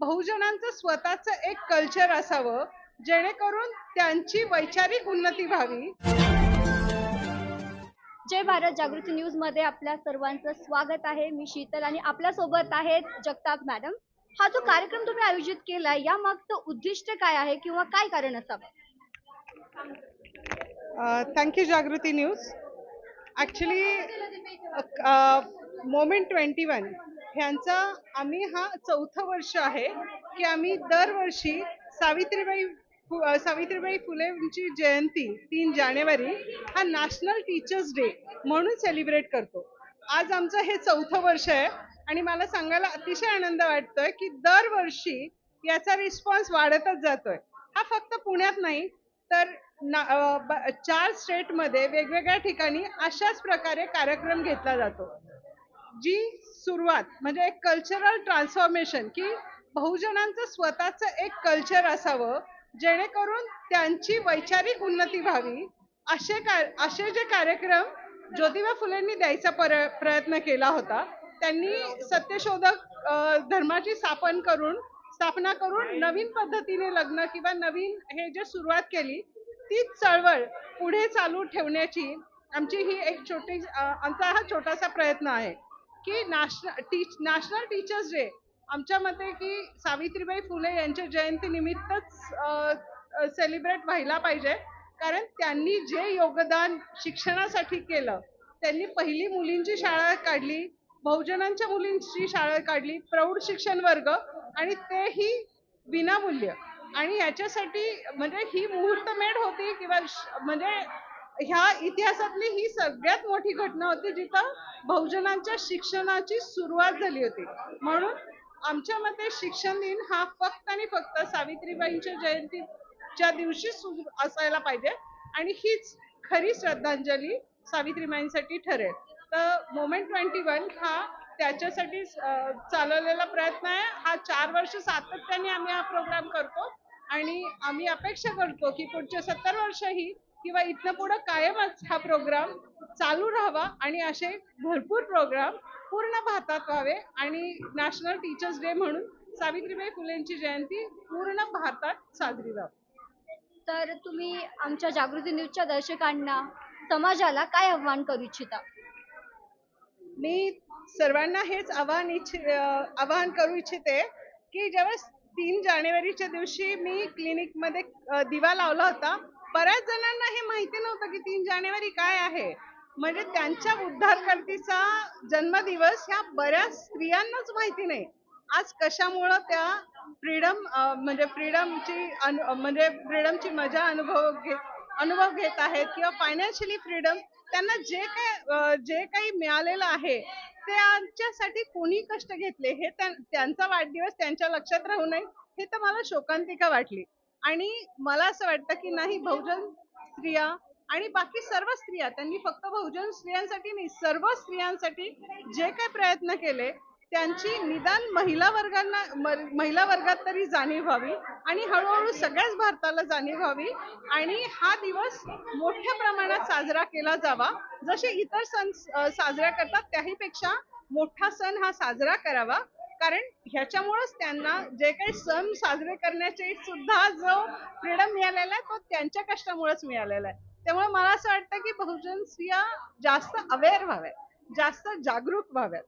बहुजनांचं स्वतःचं एक कल्चर असावं जेणेकरून त्यांची वैचारिक उन्नती व्हावी. जय भारत जागृती न्यूजमध्ये आपल्या सर्वांचं स्वागत आहे. मी शीतल आणि आपल्यासोबत आहेत जगताप मॅडम. हा जो कार्यक्रम तुम्ही आयोजित केलाय या मागचं उद्दिष्ट काय आहे किंवा काय कारण असावं? Thank you Jagruti news. Actually moment twenty one ह्यांचा आम्ही हा चौथं वर्ष आहे की आम्ही दरवर्षी सावित्रीबाई सावित्रीबाई फुलेंची जयंती तीन जानेवारी हा नॅशनल टीचर्स डे म्हणून सेलिब्रेट करतो. आज आमचं हे चौथं वर्ष आहे आणि मला सांगायला अतिशय आनंद वाटतोय की दरवर्षी याचा रिस्पॉन्स वाढतच जातोय. हा फक्त पुण्यात नाही तर ना- चार स्टेटमध्ये वेगवेगळ्या ठिकाणी अशाच प्रकारे कार्यक्रम घेतला जातो. जी सुरुवात म्हणजे एक कल्चरल ट्रान्सफॉर्मेशन की बहुजनांचं स्वतःचं एक कल्चर असावं जेणेकरून त्यांची वैचारिक उन्नती व्हावी असे का असे जे कार्यक्रम ज्योतिबा फुलेंनी द्यायचा पर प्रयत्न केला होता त्यांनी सत्यशोधक धर्माची स्थापन करून स्थापना करून नवीन पद्धतीने लग्न किंवा नवीन हे जे सुरुवात केली तीच चळवळ पुढे चालू ठेवण्याची आमची ही एक छोटी आमचा हा छोटासा प्रयत्न आहे. की national teach national teachers day आमच्या मते की सावित्रीबाई फुले यांच्या जयंतीनिमित्तच सेलिब्रेट व्हायला पाहिजे. कारण त्यांनी जे योगदान शिक्षणासाठी केलं त्यांनी पहिली मुलींची शाळा काढली बहुजनांच्या मुलींची शाळा काढली प्रौढ शिक्षण वर्ग आणि तेही विनामूल्य. आणि याच्यासाठी म्हणजे ही मुहूर्तमेढ होती किंवा म्हणजे ह्या इतिहासातली ही सगळ्यात मोठी घटना होती जिथं बहुजनांच्या शिक्षणाची सुरुवात झाली होती. म्हणून आमच्या मते शिक्षण दिन हा फक्त आणि फक्त सावित्रीबाईंच्या जयंतीच्या दिवशी असायला पाहिजे. आणि हीच खरी श्रद्धांजली सावित्रीबाईंसाठी ठरेल. तर मोमेंट ट्वेंटी वन हा त्याच्यासाठी चालवलेला प्रयत्न आहे. हा चार वर्ष सातत्याने आम्ही हा प्रोग्राम करतो. आणि आम्ही अपेक्षा करतो की पुढचे सत्तर वर्षही किंवा इथनं पुढं कायमच हा प्रोग्राम चालू राहावा आणि असे भरपूर प्रोग्राम पूर्ण भारतात व्हावे आणि नॅशनल टीचर्स डे म्हणून सावित्रीबाई फुलेंची जयंती पूर्ण भारतात साजरी व्हावी. तर तुम्ही आमच्या जागृती न्यूजच्या दर्शकांना समाजाला काय आव्हान करू इच्छिता? मी सर्वांना हेच आवाहन इच्छ आवाहन करू इच्छिते की जेव्हा तीन जानेवारीच्या दिवशी मी क्लिनिकमध्ये दिवा लावला होता. बऱ्याच जणांना हे माहिती नव्हतं की तीन जानेवारी काय आहे. म्हणजे त्यांच्या उद्धारकर्तीचा जन्मदिवस ह्या बऱ्याच स्त्रियांनाच माहिती नाही. आज कशामुळं त्या फ्रीडम म्हणजे फ्रीडमची अनु म्हणजे फ्रीडमची मजा अनुभव घेत अनुभव घेत आहेत किंवा फायनान्शियली फ्रीडम त्यांना जे काय जे काही मिळालेलं आहे त्यांच्यासाठी कोणी कष्ट घेतले हे त्यांचा वाढदिवस त्यांच्या लक्षात राहू नये हे तर मला शोकांतिका वाटली. आणि मला असं वाटतं की नाही बहुजन स्त्रिया आणि बाकी सर्व स्त्रिया त्यांनी फक्त बहुजन स्त्रियांसाठी नाही सर्व स्त्रियांसाठी जे काही प्रयत्न केले त्यांची निदान महिला वर्गांना महिला वर्गात तरी जाणीव व्हावी आणि हळूहळू सगळ्याच भारताला जाणीव व्हावी आणि हा दिवस मोठ्या प्रमाणात साजरा केला जावा. जसे इतर सण साजरा करतात त्याहीपेक्षा मोठा सण हा साजरा करावा. कारण ह्याच्यामुळेच त्यांना जे काही सण साजरे करण्याचे सुद्धा जो फ्रीडम मिळालेला आहे तो त्यांच्या कष्टामुळेच मिळालेला आहे. त्यामुळे मला असं वाटतं की बहुजन स्त्रिया जास्त अवेअर व्हाव्यात जास्त जागरूक व्हाव्यात.